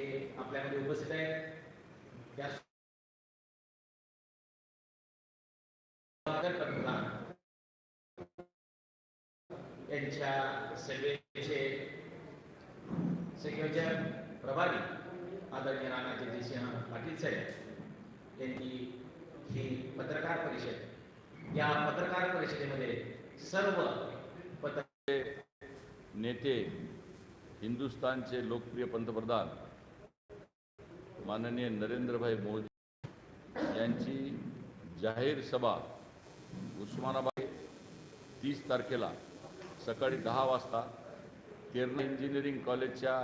हे आपल्यामध्ये उपस्थित आहेत त्या यांच्या सेवेचे संयोजन प्रभारी आदरणीय राणाजी सिंह पाटील साहेब यांनी ही पत्रकार परिषद या पत्रकार परिषदेमध्ये सर्व पत्र नेते हिंदुस्थानचे लोकप्रिय पंतप्रधान माननीय नरेंद्रभाई मोदी यांची जाहीर सभा उस्मानाबाद तीस तारखेला सकाळी दहा वाजता केरला इंजिनिअरिंग कॉलेजच्या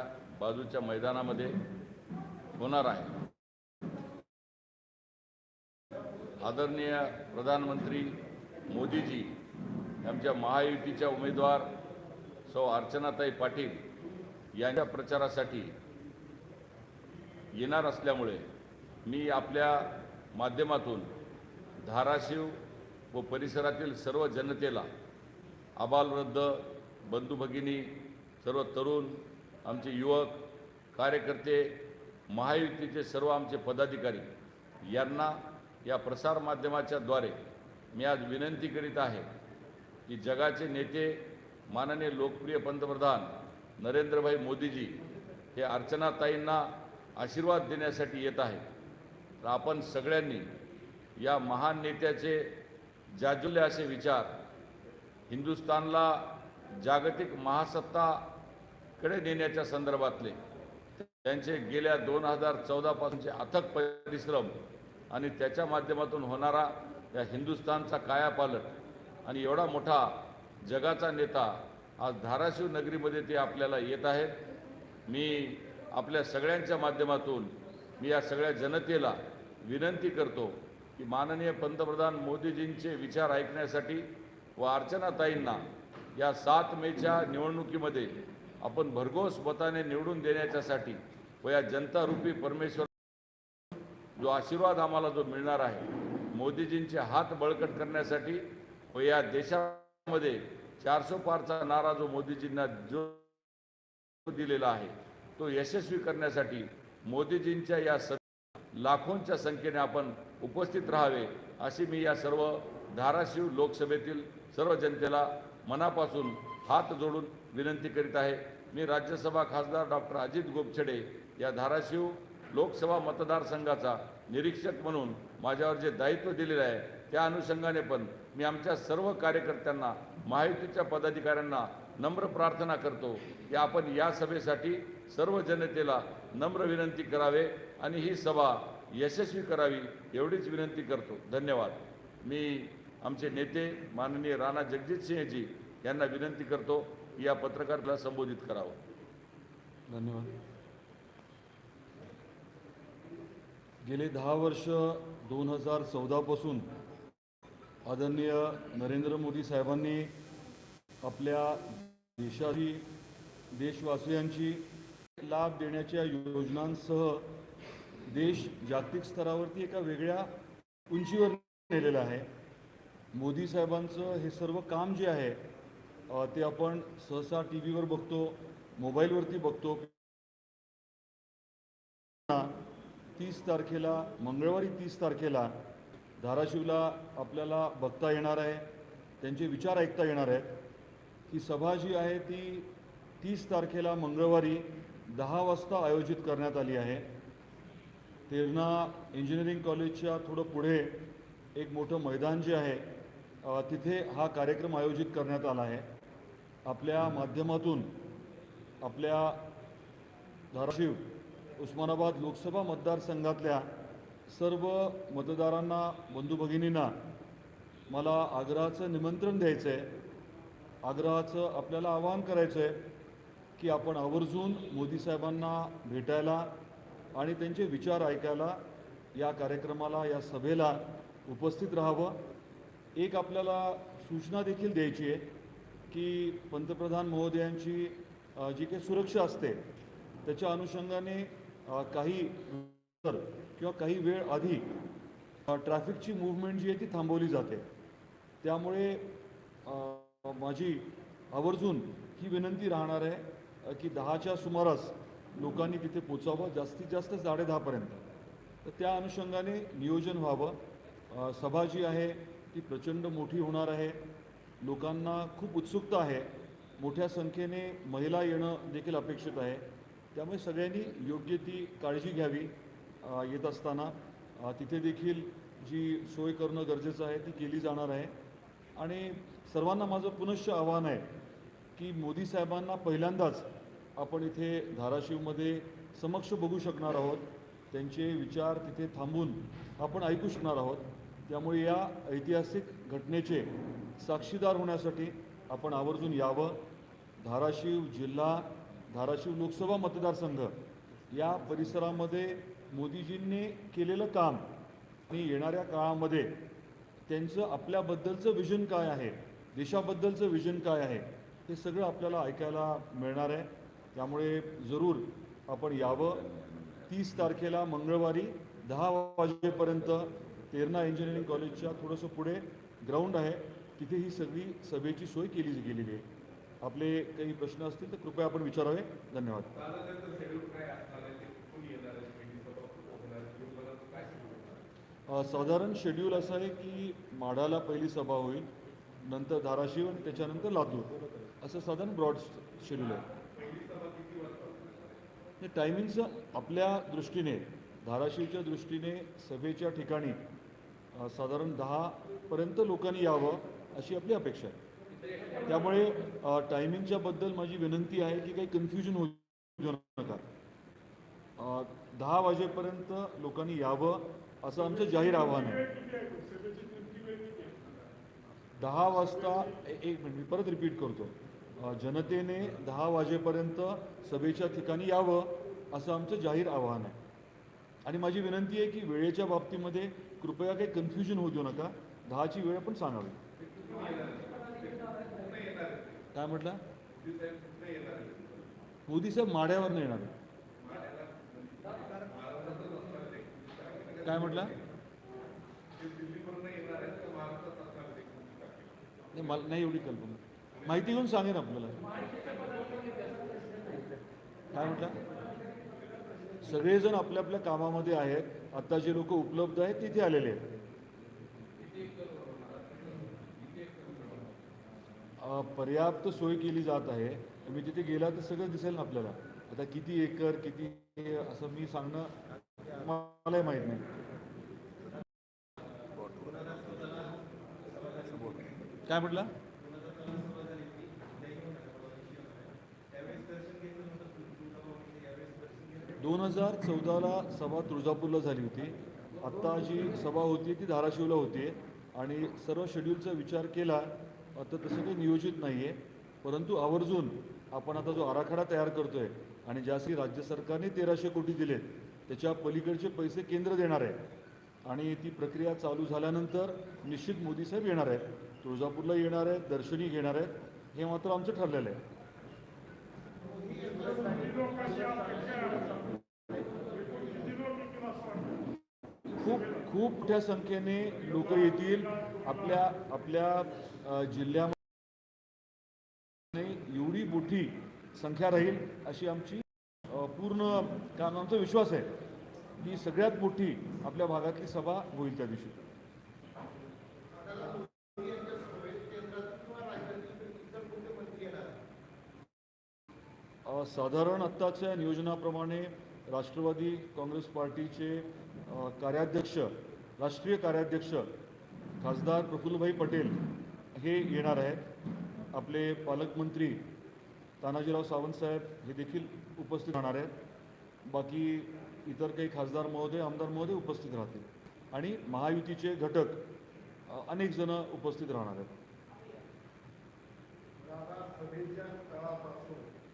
बाजूच्या मैदानामध्ये होणार आहे. आदरणीय प्रधानमंत्री मोदीजी आमच्या महायुतीच्या उमेदवार सौ अर्चनाताई पाटील यांच्या प्रचारासाठी येणार असल्यामुळे मी आपल्या माध्यमातून धाराशिव व परिसरातील सर्व जनतेला आबालवृद्ध बंधू भगिनी सर्व तरुण आमचे युवक कार्यकर्ते महायुतीचे सर्व आमचे पदाधिकारी यांना या प्रसारमाध्यमाच्या द्वारे मी आज विनंती करीत आहे की जगाचे नेते माननीय लोकप्रिय पंतप्रधान नरेंद्रभाई मोदीजी हे अर्चनाताईंना आशीर्वाद देण्यासाठी येत आहेत. तर आपण सगळ्यांनी या महान नेत्याचे जाजुले असे विचार हिंदुस्थानला जागतिक महासत्ताकडे नेण्याच्या संदर्भातले त्यांचे गेल्या दोन हजार चौदापासूनचे अथक परिश्रम आणि त्याच्या माध्यमातून होणारा या हिंदुस्थानचा कायापालट आणि एवढा मोठा जगाचा नेता आज धाराशिव नगरीमध्ये ते आपल्याला येत आहेत. मी आपल्या सगळ्यांच्या माध्यमातून मी या सगळ्या जनतेला विनंती करतो की माननीय पंतप्रधान मोदीजींचे विचार ऐकण्यासाठी व अर्चनाताईंना या सात मेच्या निवडणुकीमध्ये आपण भरघोस मताने निवडून देण्याच्यासाठी व या जनतारूपी परमेश्वर जो आशीर्वाद आम्हाला जो मिळणार आहे मोदीजींचे हात बळकट करण्यासाठी व या देशामध्ये चारशे पारचा नारा जो मोदीजींना जो दिलेला आहे तो यशस्वी करण्यासाठी मोदीजींच्या या स लाखोंच्या संख्येने आपण उपस्थित राहावे अशी मी या सर्व धाराशिव लोकसभेतील सर्व जनतेला मनापासून हात जोडून विनंती करीत आहे. मी राज्यसभा खासदार डॉक्टर अजित गोपछडे या धाराशिव लोकसभा मतदारसंघाचा निरीक्षक म्हणून माझ्यावर जे दायित्व दिलेलं आहे त्या अनुषंगाने पण मी आमच्या सर्व कार्यकर्त्यांना महायुतीच्या पदाधिकाऱ्यांना नम्र प्रार्थना करतो की आपण या सभेसाठी सर्व जनतेला नम्र विनंती करावे आणि ही सभा यशस्वी करावी एवढीच विनंती करतो. धन्यवाद. मी आमचे नेते माननीय राणा जगजितसिंहजी यांना विनंती करतो की या पत्रकाराला संबोधित करावं. धन्यवाद. गेले दहा वर्ष दोन हजार चौदापासून आदरणीय नरेंद्र मोदी साहेबांनी आपल्या देशाची देशवासियांची लाभ देण्याच्या योजनांसह देश जागतिक स्तरावरती एका वेगळ्या उंचीवर नेलेला आहे. मोदी साहेबांचं हे सर्व काम जे आहे ते आपण सहसा टी व्हीवर बघतो मोबाईलवरती बघतो. तीस तारखेला मंगळवारी तीस तारखेला धाराशिवला आपल्याला बघता येणार आहे त्यांचे विचार ऐकता येणार आहेत. ही सभा जी आहे ती तीस तारखेला मंगळवारी दहा वाजता आयोजित करण्यात आली आहे. तेरणा इंजिनिअरिंग कॉलेजच्या थोडं पुढे एक मोठं मैदान जे आहे तिथे हा कार्यक्रम आयोजित करण्यात आला आहे. आपल्या माध्यमातून आपल्या धाराशिव उस्मानाबाद लोकसभा मतदारसंघातल्या सर्व मतदारांना बंधू भगिनींना मला आग्रहाचं निमंत्रण द्यायचं आहे आग्रहाचं आपल्याला आवाहन करायचं आहे की आपण आवर्जून मोदी साहेबांना भेटायला आणि त्यांचे विचार ऐकायला या कार्यक्रमाला या सभेला उपस्थित राहावं. एक आपल्याला सूचना देखील द्यायची आहे की पंतप्रधान महोदयांची जी काही सुरक्षा असते त्याच्या अनुषंगाने काही किंवा काही वेळ आधी ट्रॅफिकची मूवमेंट जी आहे ती थांबवली जाते. त्यामुळे माझी आवर्जून ही विनंती राहणार आहे की दहाच्या सुमारास लोकांनी तिथे पोचावं जास्तीत जास्त साडे दहापर्यंत. तर त्या अनुषंगाने नियोजन व्हावं. सभा जी आहे ती प्रचंड मोठी होणार आहे. लोकांना खूप उत्सुकता आहे. मोठ्या संख्येने महिला येणं देखील अपेक्षित आहे. त्यामुळे सगळ्यांनी योग्य ती काळजी घ्यावी येत असताना. तिथे देखील जी सोय करणं गरजेचं आहे ती केली जाणार आहे. आणि सर्वांना माझं पुनश्च आव्हान आहे की मोदी साहेबांना पहिल्यांदाच आपण इथे धाराशिवमध्ये समक्ष बघू शकणार आहोत. त्यांचे विचार तिथे थांबून आपण ऐकू शकणार आहोत. त्यामुळे या ऐतिहासिक घटनेचे साक्षीदार होण्यासाठी आपण आवर्जून यावं. धाराशिव जिल्हा धाराशिव लोकसभा मतदारसंघ या परिसरामध्ये मोदीजींनी केलेलं काम आणि येणाऱ्या काळामध्ये त्यांचं आपल्याबद्दलचं विजन काय आहे? देशाबद्दलचं विजन काय आहे हे सगळं आपल्याला ऐकायला मिळणार आहे. त्यामुळे जरूर आपण यावं. तीस तारखेला मंगळवारी दहा वाजेपर्यंत तेरणा इंजिनिअरिंग कॉलेजच्या थोडंसं पुढे ग्राउंड आहे. तिथे ही सगळी सभेची सोय केली गेलेली आहे. आपले काही प्रश्न असतील तर कृपया आपण विचारावे. धन्यवाद. साधारण शेड्यूल असं आहे की माढाला पहिली सभा होईल. नंतर धाराशिव आणि त्याच्यानंतर लातूर. असं साधारण ब्रॉड शेड्यूल आहे. टायमिंगचं आपल्या दृष्टीने धाराशिवच्या दृष्टीने सभेच्या ठिकाणी साधारण दहापर्यंत लोकांनी यावं अशी आपली अपेक्षा आहे. त्यामुळे टायमिंगच्या बद्दल माझी विनंती आहे की काही कन्फ्युजन होऊ नका. दहा वाजेपर्यंत लोकांनी यावं असं आमचं जाहीर आव्हान आहे. दहा वाजता एक मिनिट मी परत रिपीट करतो. जनतेने दहा वाजेपर्यंत सभेच्या ठिकाणी यावं असं आमचं जाहीर आव्हान आहे. आणि माझी विनंती आहे की वेळेच्या बाबतीमध्ये कृपया काही कन्फ्युजन होऊ देऊ नका. दहाची वेळ पण सांगावी. काय म्हटलं? मोदी साहेब माड्यावर नाही येणार आहे. काय म्हटलं? नाही मला नाही एवढी कल्पना. माहिती घेऊन सांगेन आपल्याला. काय म्हटलं? सगळेजण आपल्या आपल्या कामामध्ये आहेत. आता जे लोक उपलब्ध आहेत तिथे आलेले आहेत. पर्याप्त सोय केली जात आहे. तुम्ही तिथे गेला तर सगळं दिसेल ना आपल्याला. आता किती एकर किती असं मी सांगणं मलाही माहीत नाही. काय म्हटलं? दोन हजार चौदाला सभा तुळजापूरला झाली होती. आत्ता जी सभा होती ती धाराशिवला होती आणि सर्व शेड्यूलचा विचार केला आता तसं काही नियोजित नाही आहे परंतु आवर्जून आपण आता जो आराखडा तयार करतो आहे आणि ज्यासाठी राज्य सरकारने तेराशे कोटी दिलेत त्याच्या पलीकडचे पैसे केंद्र देणार आहे. आणि ती प्रक्रिया चालू झाल्यानंतर निश्चित मोदी साहेब येणार आहेत. तुळजापूरला येणार आहेत दर्शनी घेणार आहेत हे मात्र आमचं ठरलेलं आहे. खूप खूप मोठ्या संख्येने लोक येतील. आपल्या आपल्या जिल्ह्यामध्ये एवढी मोठी संख्या राहील अशी आमची पूर्ण कारण आमचा विश्वास आहे. की सगळ्यात मोठी आपल्या भागातली सभा होईल त्या दिवशी. साधारण आत्ताच्या नियोजनाप्रमाणे राष्ट्रवादी काँग्रेस पार्टीचे कार्याध्यक्ष राष्ट्रीय कार्याध्यक्ष खासदार प्रफुल्लभाई पटेल हे येणार आहेत. आपले पालकमंत्री तानाजीराव सावंतसाहेब हे देखील उपस्थित राहणार आहेत. बाकी इतर काही खासदार महोदय आमदार महोदय उपस्थित राहतील. आणि महायुतीचे घटक अनेक जण उपस्थित राहणार आहेत.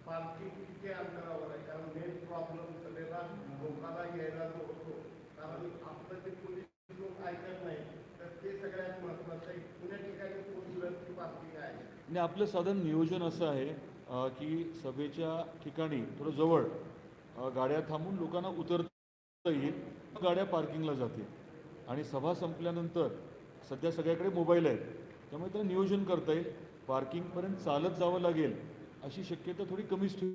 दादा किती अंतरावर आहे? कारण मेन प्रॉब्लेम सगळ्याला लोकांना यायला जो होतो कारण आपलं जे पोलीस लोक ऐकत नाही तर ते सगळ्यात महत्वाचं आहे. पुण्या ठिकाणी पोलिसांची पार्किंग आहे? आणि आपलं साधन नियोजन असं आहे की सभेच्या ठिकाणी थोडं जवळ गाड्या थांबून लोकांना उतरता येईल गाड्या पार्किंगला जातील. आणि सभा संपल्यानंतर सध्या सगळ्याकडे मोबाईल आहेत त्यामुळे त्याला नियोजन करता येईल. पार्किंगपर्यंत चालत जावं लागेल. अशी शक्यता थोडी कमीच ठेव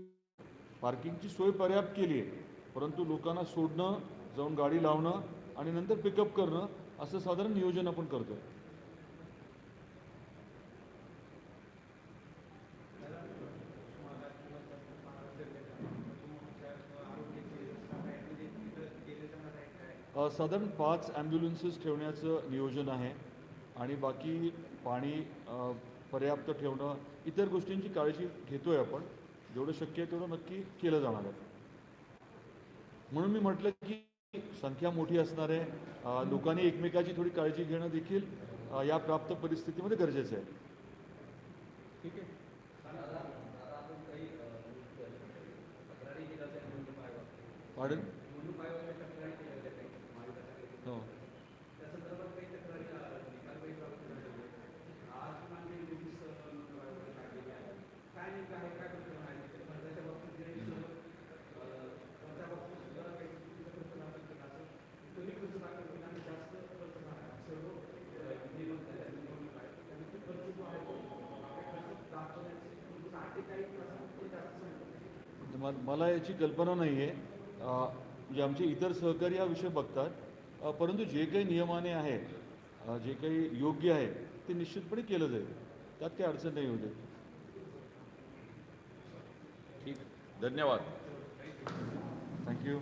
पार्किंगची सोय पर्याप्त केली आहे परंतु लोकांना सोडणं जाऊन गाडी लावणं आणि नंतर पिकअप करणं असं साधारण नियोजन आपण करतो आहे साधारण पाच ॲम्ब्युलन्सेस ठेवण्याचं नियोजन आहे आणि बाकी पाणी पर्याप्त ठेवणं इतर गोष्टींची काळजी घेतो आहे आपण. जेवढं शक्य आहे तेवढं नक्की केलं जाणार आहे. म्हणून मी म्हटलं की संख्या मोठी असणार आहे. लोकांनी एकमेकाची थोडी काळजी घेणं देखील या प्राप्त परिस्थितीमध्ये गरजेचं आहे. ठीक आहे. पाडन हो म- मला याची कल्पना नाही आहे म्हणजे आमचे इतर सहकारी हा विषय बघतात. परंतु जे काही नियमाने आहे जे काही योग्य आहे ते निश्चितपणे केलं जाईल. त्यात काही अडचण नाही होते ठीक. धन्यवाद. थँक्यू